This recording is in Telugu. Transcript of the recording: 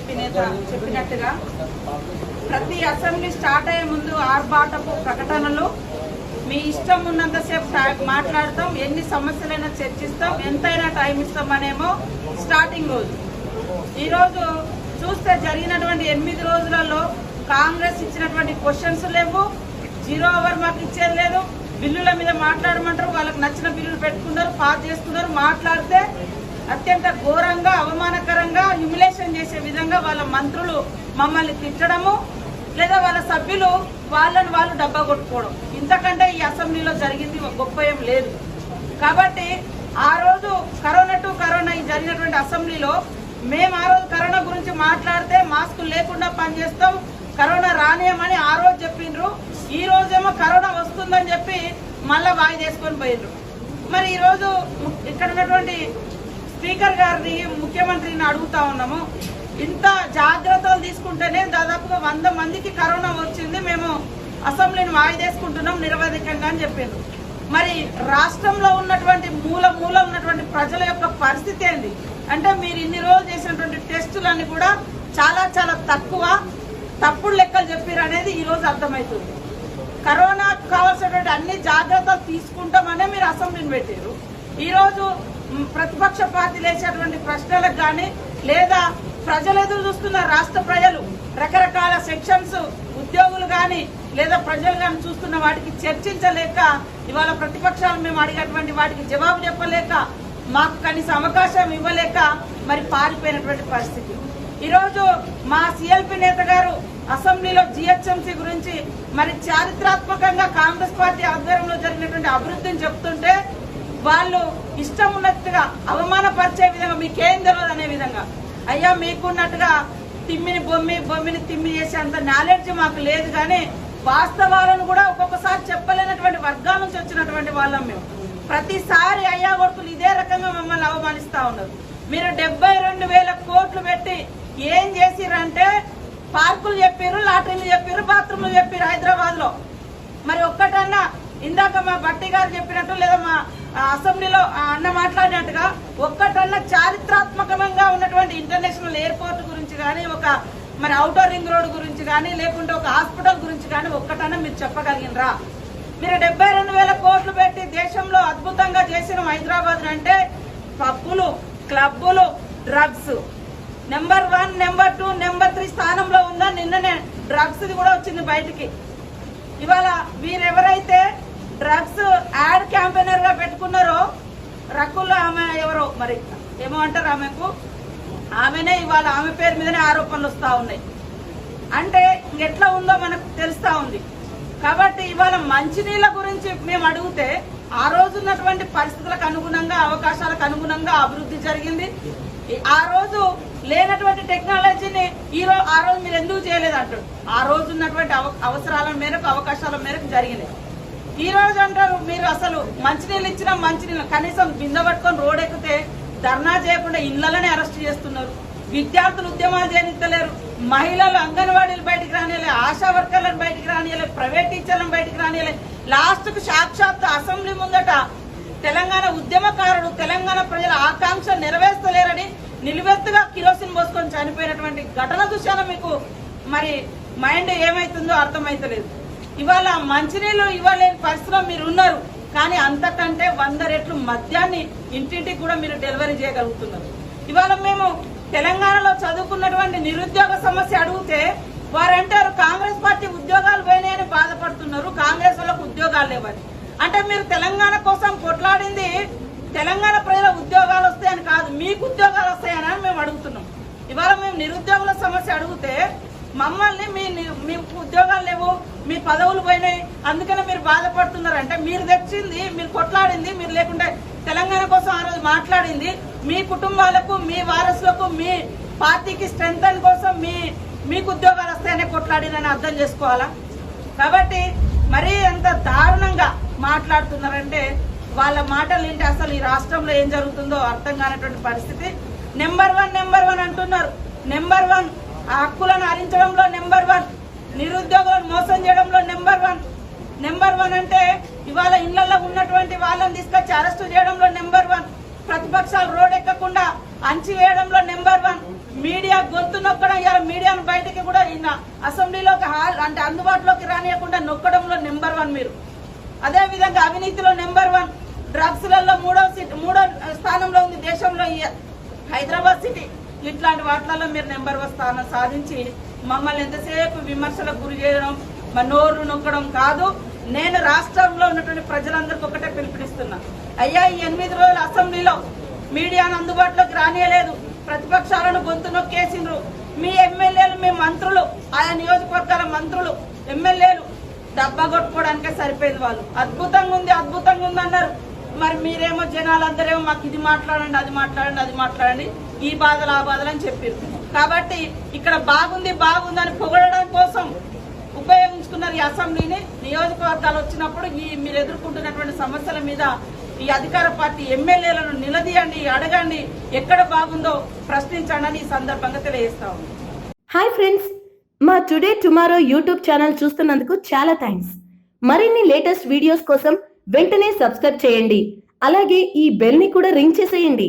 చెప్పినట్టుగా ప్రతి అసెంబ్లీ స్టార్ట్ అయ్యే ముందు ఆర్భాటపు ప్రకటనలు మీ ఇష్టం ఉన్నంతసేపు మాట్లాడతాం ఎన్ని సమస్యలైనా చర్చిస్తాం ఎంతైనా టైం ఇస్తామనేమో స్టార్టింగ్ రోజు. ఈరోజు చూస్తే జరిగినటువంటి ఎనిమిది రోజులలో కాంగ్రెస్ ఇచ్చినటువంటి క్వశ్చన్స్ లేవు జీరో అవర్ మాకు ఇచ్చేది లేదు బిల్లుల మీద మాట్లాడమంటారు వాళ్ళకి నచ్చిన బిల్లులు పెట్టుకున్నారు పాస్ చేసుకున్నారు మాట్లాడితే అత్యంత ఘోరంగా అవమానకరంగా హ్యూమిలేషన్ చేసే విధంగా వాళ్ళ మంత్రులు మమ్మల్ని తిట్టడము లేదా వాళ్ళ సభ్యులు వాళ్ళని వాళ్ళు డబ్బా కొట్టుకోవడం. ఇంతకంటే ఈ అసెంబ్లీలో జరిగింది గొప్ప ఏం లేదు. కాబట్టి ఆ రోజు కరోనా టు కరోనా జరిగినటువంటి అసెంబ్లీలో మేము ఆ రోజు కరోనా గురించి మాట్లాడితే మాస్కులు లేకుండా పనిచేస్తాం కరోనా రానియమని ఆ రోజు చెప్పిండ్రు. ఈ రోజేమో కరోనా వస్తుందని చెప్పి మళ్ళా వాయిదేసుకొని పోయిండ్రు. మరి ఈరోజు ఇక్కడ ఉన్నటువంటి స్పీకర్ గారిని ముఖ్యమంత్రిని అడుగుతా ఉన్నాము. ఇంత జాగ్రత్తలు తీసుకుంటేనే దాదాపుగా వంద మందికి కరోనా వచ్చింది. మేము అసెంబ్లీని వాయిదేసుకుంటున్నాం నిరవధికంగా అని చెప్పారు మరి రాష్ట్రంలో ఉన్నటువంటి మూల మూల ఉన్నటువంటి ప్రజల యొక్క పరిస్థితి ఏంది? అంటే మీరు ఇన్ని రోజులు చేసినటువంటి టెస్టులన్నీ కూడా చాలా చాలా తక్కువ తప్పుడు లెక్కలు చెప్పారు అనేది ఈరోజు అర్థమవుతుంది. కరోనా కావాల్సినటువంటి అన్ని జాగ్రత్తలు తీసుకుంటామనే మీరు అసెంబ్లీని పెట్టారు ఈరోజు ప్రతిపక్ష పార్టీలు వేసేటువంటి ప్రశ్నలకు కానీ లేదా ప్రజలు ఎదురు చూస్తున్న రాష్ట్ర ప్రజలు రకరకాల సెక్షన్స్ ఉద్యోగులు కానీ లేదా ప్రజలు కానీ చూస్తున్న వాటికి చర్చించలేక ఇవాళ ప్రతిపక్షాలు మేము అడిగేటువంటి వాటికి జవాబు చెప్పలేక మాకు కనీస అవకాశం ఇవ్వలేక మరి పారిపోయినటువంటి పరిస్థితి. ఈరోజు మా సిఎల్పి నేత గారు అసెంబ్లీలో జిహెచ్ఎంసీ గురించి మరి చారిత్రాత్మకంగా కాంగ్రెస్ పార్టీ ఆధ్వర్యంలో జరిగినటువంటి అభివృద్ధిని చెప్తుంటే వాళ్ళు ఇష్టం ఉన్నట్టుగా అవమానపరిచే విధంగా మీకేం తెలియదు అనే విధంగా. అయ్యా మీకున్నట్టుగా తిమ్మిని బొమ్మి బొమ్మిని తిమ్మి చేసే అంత నాలెడ్జ్ మాకు లేదు కానీ వాస్తవాలను కూడా ఒక్కొక్కసారి చెప్పలేనటువంటి వర్గాల నుంచి వచ్చినటువంటి వాళ్ళం మేము. ప్రతిసారి అయ్యా కొడుకులు ఇదే రకంగా మమ్మల్ని అవమానిస్తా ఉన్నారు. మీరు డెబ్బై రెండు వేల కోట్లు పెట్టి ఏం చేసిరంటే పార్కులు చెప్పారు లాటరీలు చెప్పారు బాత్రూమ్లు చెప్పారు హైదరాబాద్లో మరి ఒక్కటన్నా ఇందాక మా బట్టి గారు చెప్పినట్టు లేదా మా అసెంబ్లీలో అన్న మాట్లాడినట్టుగా ఒక్కటన్నా చారిత్రాత్మకంగా ఉన్నటువంటి ఇంటర్నేషనల్ ఎయిర్పోర్ట్ గురించి కానీ ఒక మరి అవుటర్ రింగ్ రోడ్ గురించి కానీ లేకుంటే ఒక హాస్పిటల్ గురించి కానీ ఒక్కటన్నా మీరు చెప్పగలిగినరా? మీరు డెబ్బై రెండు వేల కోట్లు పెట్టి దేశంలో అద్భుతంగా చేసిన హైదరాబాద్ అంటే పబ్బులు క్లబ్బులు drugs. Number one number two number three స్థానంలో ఉందా నిన్ననే డ్రగ్స్ కూడా వచ్చింది బయటికి. ఇవాళ మీరెవరైతే డ్రగ్స్ యాడ్ క్యాంపెయినర్గా పెట్టుకున్నారో రకుల్ ఆమె ఎవరో మరి ఏమో అంటారు ఆమెకు? ఆమెనే ఇవాళ ఆమె పేరు మీదనే ఆరోపణలు వస్తా ఉన్నాయి. అంటే ఎట్లా ఉందో మనకు తెలుస్తా ఉంది. కాబట్టి ఇవాళ మంచినీళ్ళ గురించి మేము అడిగితే ఆ రోజు ఉన్నటువంటి పరిస్థితులకు అనుగుణంగా అవకాశాలకు అనుగుణంగా అభివృద్ధి జరిగింది. ఆ రోజు లేనటువంటి టెక్నాలజీని ఈ రోజు ఆ రోజు మీరు ఎందుకు చేయలేదు అంటాడు ఆ రోజు ఉన్నటువంటి అవ- అవసరాల మేరకు అవకాశాల మేరకు జరిగినాయి. ఈ రోజు అంటారు మీరు అసలు మంచినీళ్ళు ఇచ్చిన మంచినీళ్ళు కనీసం బిందె పట్టుకొని రోడ్ ఎక్కితే ధర్నా చేయకుండా ఇళ్ళలోనే అరెస్ట్ చేస్తున్నారు. విద్యార్థులు ఉద్యమాలు చేయనిస్తలేరు మహిళలు అంగన్వాడీలు బయటికి రానియలే ఆశా వర్కర్లను బయటికి రానియలే ప్రైవేట్ టీచర్లను బయటికి రానియలే. లాస్ట్కు సాక్షాత్ అసెంబ్లీ ముందట తెలంగాణ ఉద్యమకారుడు తెలంగాణ ప్రజల ఆకాంక్ష నెరవేర్చలేరని నిలువెత్తుగా కిరోసిన్ పోసుకొని చనిపోయినటువంటి ఘటన చూశాను మీకు? మరి మైండ్ ఏమైతుందో అర్థమైతలేదు. ఇవాళ మంచినీళ్ళు ఇవ్వలేని పరిస్థితిలో మీరు ఉన్నారు. కానీ అంతకంటే వంద రెట్లు మద్యాన్ని ఇంటింటికి కూడా మీరు డెలివరీ చేయగలుగుతున్నారు. ఇవాళ మేము తెలంగాణలో చదువుకున్నటువంటి నిరుద్యోగ సమస్య అడిగితే వారంటారు కాంగ్రెస్ పార్టీ ఉద్యోగాలు పోయినాయని బాధపడుతున్నారు. కాంగ్రెస్ వాళ్ళకు ఉద్యోగాలు లేవని అంటే మీరు తెలంగాణ కోసం కొట్లాడింది తెలంగాణ ప్రజల ఉద్యోగాలు వస్తాయని కాదు మీకు ఉద్యోగాలు వస్తాయని అని మేము అడుగుతున్నాం. ఇవాళ మేము నిరుద్యోగుల సమస్య అడిగితే మమ్మల్ని మీ ని- మీ ఉద్యోగాలు లేవు మీ పదవులు పోయినాయి. అందుకనే మీరు బాధపడుతున్నారు అంటే మీరు తెచ్చింది మీరు కొట్లాడింది మీరు లేకుంటే తెలంగాణ కోసం ఆ రోజు మాట్లాడింది. మీ కుటుంబాలకు మీ వారసులకు మీ పార్టీకి స్ట్రెంగ్ కోసం మీ మీకు ఉద్యోగాలు వస్తాయనే కొట్లాడినని అర్థం చేసుకోవాలా? కాబట్టి మరీ ఎంత దారుణంగా మాట్లాడుతున్నారంటే వాళ్ళ మాటలు ఏంటి అసలు ఈ రాష్ట్రంలో ఏం జరుగుతుందో అర్థం కానటువంటి పరిస్థితి. నెంబర్ వన్ నెంబర్ వన్ అంటున్నారు. నెంబర్ వన్ ఆ హక్కులను హరించడంలో నెంబర్ వన్ నిరుద్యోగులను మోసం చేయడంలో నెంబర్ వన్. నెంబర్ వన్ అంటే ఇవాళ ఇళ్ళలో ఉన్నటువంటి వాళ్ళని తీసుకొచ్చి అరెస్టు చేయడంలో నెంబర్ వన్. ప్రతిపక్షాలు రోడ్ ఎక్కకుండా అంచి వేయడంలో నెంబర్ వన్. మీడియా గొంతు నొక్కడం ఇలా మీడియాను బయటకి కూడా ఇన్న అసెంబ్లీలోకి హాల్ అంటే అందుబాటులోకి రానియకుండా నొక్కడంలో నెంబర్ వన్ మీరు. అదేవిధంగా అవినీతిలో నెంబర్ వన్. డ్రగ్స్లలో మూడో సిటీ మూడో స్థానంలో ఉంది దేశంలో హైదరాబాద్ సిటీ. ఇట్లాంటి వాటిలలో మీరు నెంబర్ వన్ స్థానం సాధించి మమ్మల్ని ఎంతసేపు విమర్శలకు గురి చేయడం మా నోరు నొక్కడం కాదు. నేను రాష్ట్రంలో ఉన్నటువంటి ప్రజలందరికీ ఒకటే పిలుపునిస్తున్నా. అయ్యా ఈ ఎనిమిది రోజులు అసెంబ్లీలో మీడియాను అందుబాటులోకి రానియలేదు. ప్రతిపక్షాలను గొంతు నొక్కేసిండ్రు. మీ ఎమ్మెల్యేలు మీ మంత్రులు ఆయా నియోజకవర్గాల మంత్రులు ఎమ్మెల్యేలు డబ్బా కొట్టుకోవడానికే సరిపోయింది వాళ్ళు. అద్భుతంగా ఉంది అద్భుతంగా ఉంది అన్నారు. మరి మీరేమో జనాలందరేమో మాకు ఇది మాట్లాడండి అది మాట్లాడండి అది మాట్లాడండి. ఈ బాధలు ఆ బాధలు అని చెప్పారు. కాబట్టి ఇక్కడ బాగుంది బాగుంది అని పొగడడం కోసం ఉపయోగించుకున్నారు ఈ అసెంబ్లీని. నియోజకవర్గాలు వచ్చినప్పుడు ఈ మీరు ఎదుర్కొంటున్నటువంటి సమస్యల మీద ఈ అధికార పార్టీ ఎమ్మెల్యేలను నిలదీయండి అడగండి ఎక్కడ బాగుందో ప్రశ్నించండి అని ఈ సందర్భంగా తెలియజేస్తా హాయ్ ఫ్రెండ్స్ మా టుడే టుమారో యూట్యూబ్ ఛానల్ చూస్తున్నందుకు చాలా థ్యాంక్స్ మరిన్ని లేటెస్ట్ వీడియోస్ కోసం వెంటనే సబ్స్క్రైబ్ చేయండి. అలాగే ఈ బెల్ని కూడా రింగ్ చేసేయండి.